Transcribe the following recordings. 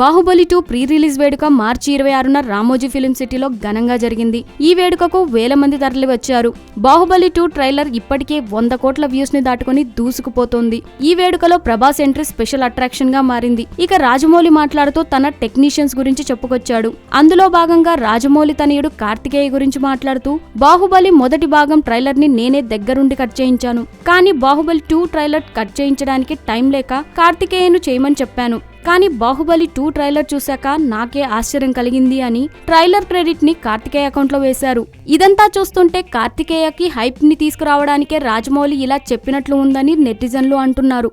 Baahubali two pre release వేడుక మార్చి ఇరవై ఆరున రామోజీ ఫిలిం సిటీలో ఘనంగా జరిగింది. ఈ వేడుకకు వేల మంది తరలి వచ్చారు. బాహుబలి టూ ట్రైలర్ ఇప్పటికే వంద కోట్ల వ్యూస్ని దాటుకుని దూసుకుపోతోంది. ఈ వేడుకలో ప్రభాస్ ఎంట్రీ స్పెషల్ అట్రాక్షన్గా మారింది. ఇక రాజమౌళి మాట్లాడుతూ తన టెక్నీషియన్స్ గురించి చెప్పుకొచ్చాడు. అందులో భాగంగా రాజమౌళి తనయుడు కార్తికేయ గురించి మాట్లాడుతూ బాహుబలి మొదటి భాగం ట్రైలర్ని నేనే దగ్గరుండి కట్ చేయించాను. కానీ బాహుబలి టూ ట్రైలర్ కట్ చేయించడానికి టైం లేక కార్తికేయను చేయమని చెప్పాను. కానీ బాహుబలి టూ ట్రైలర్ చూశాక నాకే ఆశ్చర్యం కలిగింది అని ట్రైలర్ క్రెడిట్ని కార్తికేయ అకౌంట్లో వేశారు. ఇదంతా చూస్తుంటే కార్తికేయకి హైప్ని తీసుకురావడానికే రాజమౌళి ఇలా చెప్పినట్లు ఉందని నెటిజన్లు అంటున్నారు.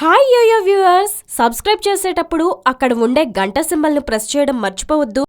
హాయ్ యోయో వ్యూవర్స్ సబ్స్క్రైబ్ చేసేటప్పుడు అక్కడ ఉండే గంట సింబల్ను ప్రెస్ చేయడం మర్చిపోవద్దు.